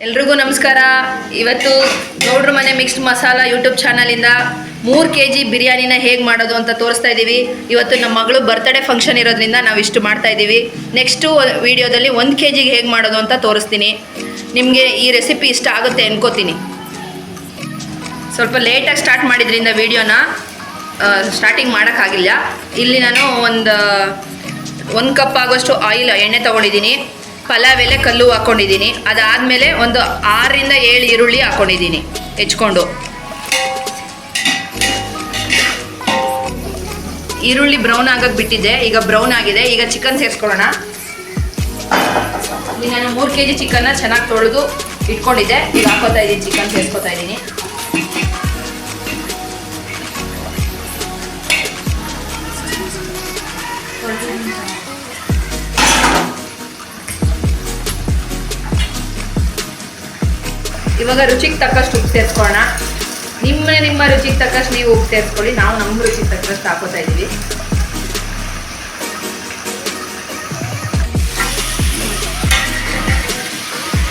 ಎಲ್ರಿಗೂ ನಮಸ್ಕಾರ. ಇವತ್ತು ಗೌಡ್ರ ಮನೆ ಮಿಕ್ಸ್ಡ್ ಮಸಾಲ ಯೂಟ್ಯೂಬ್ ಚಾನಲಿಂದ ಮೂರು ಕೆ ಜಿ ಬಿರಿಯಾನಿನ ಹೇಗೆ ಮಾಡೋದು ಅಂತ ತೋರಿಸ್ತಾ ಇದ್ದೀವಿ ಇವತ್ತು ನಮ್ಮ ಮಗಳು ಬರ್ತ್ಡೇ ಫಂಕ್ಷನ್ ಇರೋದ್ರಿಂದ ನಾವು ಇಷ್ಟು ಮಾಡ್ತಾ ಇದ್ದೀವಿ ನೆಕ್ಸ್ಟು ವಿಡಿಯೋದಲ್ಲಿ ಒಂದು ಕೆ ಜಿಗೆ ಹೇಗೆ ಮಾಡೋದು ಅಂತ ತೋರಿಸ್ತೀನಿ. ನಿಮಗೆ ಈ ರೆಸಿಪಿ ಇಷ್ಟ ಆಗುತ್ತೆ ಅನ್ಕೋತೀನಿ. ಸ್ವಲ್ಪ ಲೇಟಾಗಿ ಸ್ಟಾರ್ಟ್ ಮಾಡಿದ್ರಿಂದ ವಿಡಿಯೋನ ಸ್ಟಾರ್ಟಿಂಗ್ ಮಾಡೋಕ್ಕಾಗಿಲ್ಲ ಇಲ್ಲಿ ನಾನು ಒಂದು ಒಂದು ಕಪ್ ಆಗೋಷ್ಟು ಆಯಿಲ್ ಎಣ್ಣೆ ತೊಗೊಂಡಿದ್ದೀನಿ. ಪಲಾವ್ ಎಲೆ ಕಲ್ಲು ಹಾಕೊಂಡಿದ್ದೀನಿ. ಅದಾದಮೇಲೆ ಒಂದು ಆರರಿಂದ ಏಳು ಈರುಳ್ಳಿ ಹಾಕೊಂಡಿದ್ದೀನಿ. ಹೆಚ್ಕೊಂಡು. ಈರುಳ್ಳಿ ಬ್ರೌನ್ ಆಗಕ್ಕೆ ಬಿಟ್ಟಿದ್ದೆ. ಈಗ ಬ್ರೌನ್ ಆಗಿದೆ. ಈಗ ಚಿಕನ್ ಸೇರಿಸ್ಕೊಳ್ಳೋಣ. ಇಲ್ಲಿ ನಾನು ಮೂರು ಕೆ ಜಿ ಚಿಕನ್ನ ಚೆನ್ನಾಗಿ ತೊಳೆದು ಇಟ್ಕೊಂಡಿದ್ದೆ. ಈಗ ಹಾಕೋತಾ ಇದ್ದೀನಿ, ಚಿಕನ್ ಸೇರಿಸ್ಕೊತಾ ಇದ್ದೀನಿ. ಇವಾಗ ರುಚಿಗೆ ತಕ್ಕಷ್ಟು ಉಪ್ಪು ಸೇರಿಸ್ಕೊಳ್ಳೋಣ ನಿಮ್ಮ ನಿಮ್ಮ ರುಚಿಗೆ ತಕ್ಕಷ್ಟು ನೀವು ಉಪ್ಪು ಸೇರಿಸ್ಕೊಳ್ಳಿ ನಾವು ನಮ್ಮ ರುಚಿಗೆ ತಕ್ಕಷ್ಟು ಹಾಕೋತಾ ಇದ್ದೀವಿ.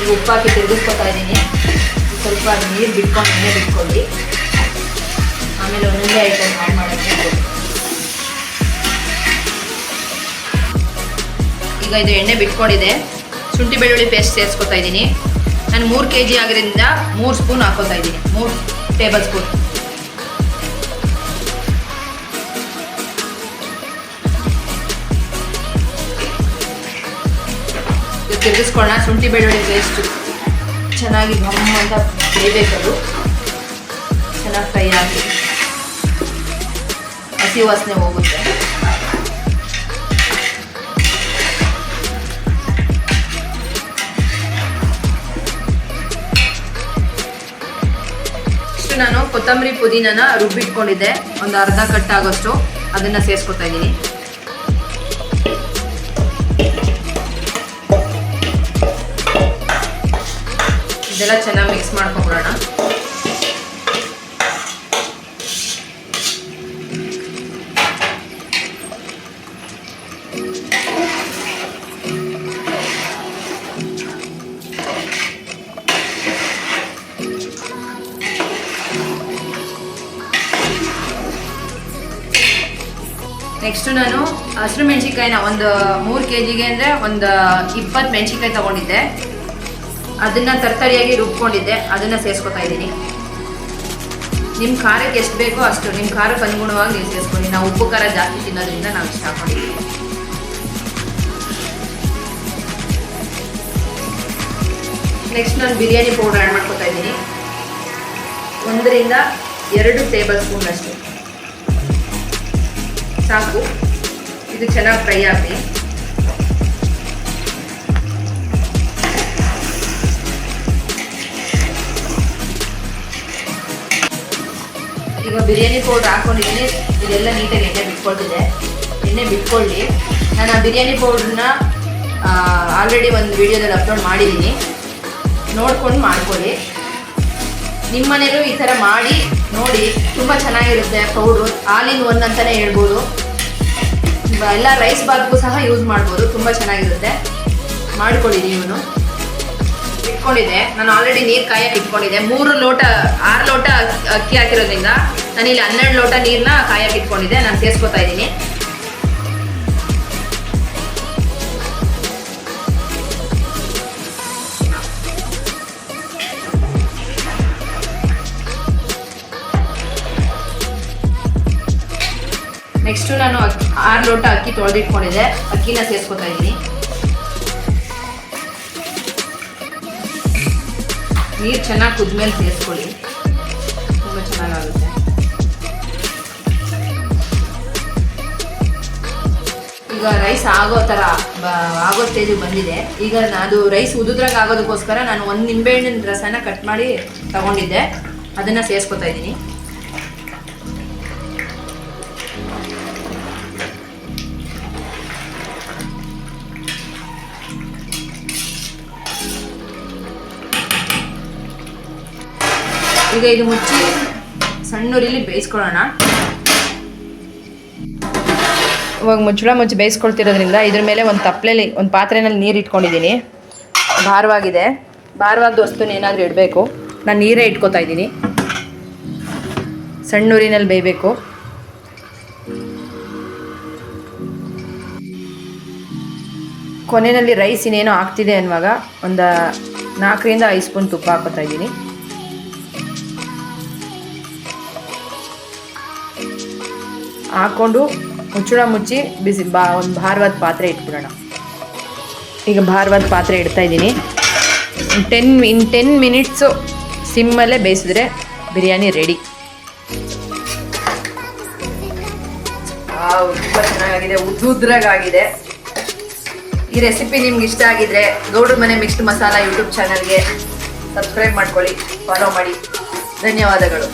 ಈಗ ಉಪ್ಪು ಹಾಕಿ ತಿರುಗಿಸ್ಕೊತಾ ಇದ್ದೀನಿ. ಸ್ವಲ್ಪ ನೀರು ಬಿಟ್ಕೊಂಡು ಎಣ್ಣೆ ಬಿಟ್ಕೊಳ್ಳಿ. ಆಮೇಲೆ ಒಂದೊಂದೇ ಐಟಮ್ ಆ್ಯಡ್ ಮಾಡೋಕ್ಕೆ ಈಗ ಇದು ಎಣ್ಣೆ ಬಿಟ್ಕೊಂಡಿದೆ. ಶುಂಠಿ ಬೆಳ್ಳುಳ್ಳಿ ಪೇಸ್ಟ್ ಸೇರಿಸ್ಕೊತಾ ಇದ್ದೀನಿ. ನಾನು ಮೂರು ಕೆ ಜಿ ಆಗಿರೋದ್ರಿಂದ ಮೂರು ಸ್ಪೂನ್ ಹಾಕೋತಾ ಇದ್ದೀನಿ. ಮೂರು ಟೇಬಲ್ ಸ್ಪೂನ್ ತಿರುಗಿಸ್ಕೊಳ್ಳೋಣ ಶುಂಠಿ ಬೆಳ್ಳುಳ್ಳಿ ಪೇಸ್ಟು ಚೆನ್ನಾಗಿ ಘಮ್ ಅಂತ ಬೇಯಬೇಕದು. ಚೆನ್ನಾಗಿ ಫ್ರೈ ಆಗಿ ಹಸಿ ವಾಸನೆ ಹೋಗುತ್ತೆ. ಇಷ್ಟು ನಾನು ಕೊತ್ತಂಬರಿ ಪುದೀನನ ರುಬ್ಬಿಟ್ಕೊಂಡಿದ್ದೆ. ಒಂದು ಅರ್ಧ ಕಟ್ ಆಗೋಷ್ಟು ಅದನ್ನ ಸೇರಿಸ್ಕೊತಾ ಇದ್ದೀನಿ. ಇದೆಲ್ಲ ಚೆನ್ನಾಗಿ ಮಿಕ್ಸ್ ಮಾಡ್ಕೊಂಬಿಡೋಣ. ನೆಕ್ಸ್ಟ್ ನಾನು ಹಸಿರು ಮೆಣಸಿನ್ಕಾಯಿನ ಒಂದು ಮೂರು ಕೆ ಜಿಗೆ ಅಂದರೆ ಒಂದು ಇಪ್ಪತ್ತು ಮೆಣಸಿನ್ಕಾಯಿ ತಗೊಂಡಿದ್ದೆ. ಅದನ್ನು ತರಕಾರಿಯಾಗಿ ರುಬ್ಕೊಂಡಿದ್ದೆ. ಅದನ್ನು ಸೇರಿಸ್ಕೊತಾ ಇದ್ದೀನಿ. ನಿಮ್ಮ ಖಾರಕ್ಕೆ ಎಷ್ಟು ಬೇಕೋ ಅಷ್ಟು ನಿಮ್ಮ ಖಾರಕ್ಕೆ ಅನುಗುಣವಾಗಿ ನೀವು ಸೇರಿಸ್ಕೊಳ್ಳಿ ನಾವು ಉಪ್ಪು ಖಾರ ಜಾಸ್ತಿ ತಿನ್ನೋದ್ರಿಂದ ನಾವು ಇಷ್ಟ ಹಾಕೊಂಡಿದ್ದೀವಿ ನೆಕ್ಸ್ಟ್ ನಾನು ಬಿರಿಯಾನಿ ಪೌಡರ್ ಆ್ಯಡ್ ಮಾಡ್ಕೊತಾ ಇದ್ದೀನಿ. ಒಂದರಿಂದ ಎರಡು ಟೇಬಲ್ ಸ್ಪೂನ್ ಅಷ್ಟು. ಸಾಕು. ಇದು ಚೆನ್ನಾಗಿ ಫ್ರೈ ಆಗಲಿ ಈಗ ಬಿರಿಯಾನಿ ಪೌಡ್ರ್ ಹಾಕೊಂಡಿದ್ದೀನಿ. ಇದೆಲ್ಲ ನೀಟಾಗಿ ಎಣ್ಣೆ ಬಿಟ್ಕೊಳ್ತಿದೆ. ಎಣ್ಣೆ ಬಿಟ್ಕೊಳ್ಳಿ. ನಾನು ಆ ಬಿರಿಯಾನಿ ಪೌಡ್ರನ್ನ ಆಲ್ರೆಡಿ ಒಂದು ವಿಡಿಯೋದಲ್ಲಿ ಅಪ್ಲೋಡ್ ಮಾಡಿದ್ದೀನಿ. ನೋಡ್ಕೊಂಡು ಮಾಡ್ಕೊಳ್ಳಿ. ನಿಮ್ಮ ಮನೇಲೂ ಈ ಥರ ಮಾಡಿ, ನೋಡಿ, ತುಂಬ ಚೆನ್ನಾಗಿರುತ್ತೆ ಪೌಡ್ರು. ಆಲ್ ಇನ್ ಒನ್ ಅಂತಲೇ ಹೇಳ್ಬೋದು. ಎಲ್ಲ ರೈಸ್ ಬಾತ್ಗೂ ಸಹ ಯೂಸ್ ಮಾಡ್ಬೋದು. ತುಂಬ ಚೆನ್ನಾಗಿರುತ್ತೆ. ಮಾಡ್ಕೊಳ್ಳಿ ನೀವು ಇಟ್ಕೊಂಡಿದ್ದೆ. ನಾನು ಆಲ್ರೆಡಿ ನೀರು ಕಾಯಕ್ಕೆ ಇಟ್ಕೊಂಡಿದ್ದೆ. ಮೂರು ಲೋಟ, ಆರು ಲೋಟ ಅಕ್- ಅಕ್ಕಿ ಹಾಕಿರೋದ್ರಿಂದ ನಾನಿಲ್ಲಿ ಹನ್ನೆರಡು ಲೋಟ ನೀರನ್ನ ಕಾಯಕ್ಕೆ ಇಟ್ಕೊಂಡಿದ್ದೆ. ನಾನು ಸೇರಿಸ್ಕೊತಾ ಇದ್ದೀನಿ. ನೆಕ್ಸ್ಟು ನಾನು ಆರು ಲೋಟ ಅಕ್ಕಿ ತೊಳೆದಿಟ್ಕೊಂಡಿದ್ದೆ. ಅಕ್ಕಿನ ಸೇರಿಸ್ಕೊತಾ ಇದ್ದೀನಿ. ನೀರು ಚೆನ್ನಾಗಿ ಕುದ್ಮೇಲೆ ಸೇರಿಸ್ಕೊಳ್ಳಿ. ತುಂಬ ಚೆನ್ನಾಗಾಗುತ್ತೆ. ಈಗ ರೈಸ್ ಆಗೋ ಥರ ಆಗೋ ಸ್ಟೇಜಿಗೆ ಬಂದಿದೆ. ಈಗ ಅದು ರೈಸ್ ಉದುದ್ರಾಗ ಆಗೋದಕ್ಕೋಸ್ಕರ ನಾನು ಒಂದು ನಿಂಬೆಹಣ್ಣಿನ ರಸನ ಕಟ್ ಮಾಡಿ ತಗೊಂಡಿದ್ದೆ. ಅದನ್ನು ಸೇರಿಸ್ಕೊತಾ ಇದ್ದೀನಿ. ಈಗ ಇದು ಮುಚ್ಚಿ ಸಣ್ಣೂರಿಲಿ ಬೇಯಿಸ್ಕೊಳ್ಳೋಣ. ಇವಾಗ ಮುಚ್ಚಳ ಮುಚ್ಚಿ ಬೇಯಿಸ್ಕೊಳ್ತಿರೋದ್ರಿಂದ ಇದ್ರ ಮೇಲೆ ಒಂದು ತಪ್ಪಲೆಯಲ್ಲಿ ಒಂದು ಪಾತ್ರೆನಲ್ಲಿ ನೀರು ಇಟ್ಕೊಂಡಿದ್ದೀನಿ. ಭಾರವಾಗಿದೆ. ಭಾರವಾದ ವಸ್ತುನ ಏನಾದರೂ ಇಡಬೇಕು. ನಾನು ನೀರೇ ಇಟ್ಕೋತಾ ಇದ್ದೀನಿ. ಸಣ್ಣ ಉರಿನಲ್ಲಿ ಬೇಯಬೇಕು. ಕೊನೆಯಲ್ಲಿ ರೈಸ್ ಇನ್ನೇನೋ ಆಗ್ತಿದೆ ಅನ್ನುವಾಗ ಒಂದು ನಾಲ್ಕರಿಂದ ಐದು ಸ್ಪೂನ್ ತುಪ್ಪ ಹಾಕೋತಾ ಇದ್ದೀನಿ. ಹಾಕ್ಕೊಂಡು ಮುಚ್ಚಳ ಮುಚ್ಚಿ ಬಿಸಿ ಬಾ, ಒಂದು ಭಾರವಾದ ಪಾತ್ರೆ ಇಟ್ಬಿಡೋಣ. ಈಗ ಭಾರವಾದ ಪಾತ್ರೆ ಇಡ್ತಾ ಇದ್ದೀನಿ. ಟೆನ್ ಇನ್ ಟೆನ್ ಮಿನಿಟ್ಸು ಸಿಮ್ಮಲ್ಲೇ ಬೇಯಿಸಿದ್ರೆ ಬಿರಿಯಾನಿ ರೆಡಿ ಚೆನ್ನಾಗಿದೆ ಉದ್ದುದ್ರಾಗಿದೆ ಈ ರೆಸಿಪಿ ನಿಮ್ಗೆ ಇಷ್ಟ ಆಗಿದ್ರೆ ಗೌಡ್ರ ಮನೆ ಮಿಕ್ಸ್ಡ್ ಮಸಾಲ ಯೂಟ್ಯೂಬ್ ಚಾನಲ್ಗೆ ಸಬ್ಸ್ಕ್ರೈಬ್ ಮಾಡ್ಕೊಳ್ಳಿ ಫಾಲೋ ಮಾಡಿ. ಧನ್ಯವಾದಗಳು.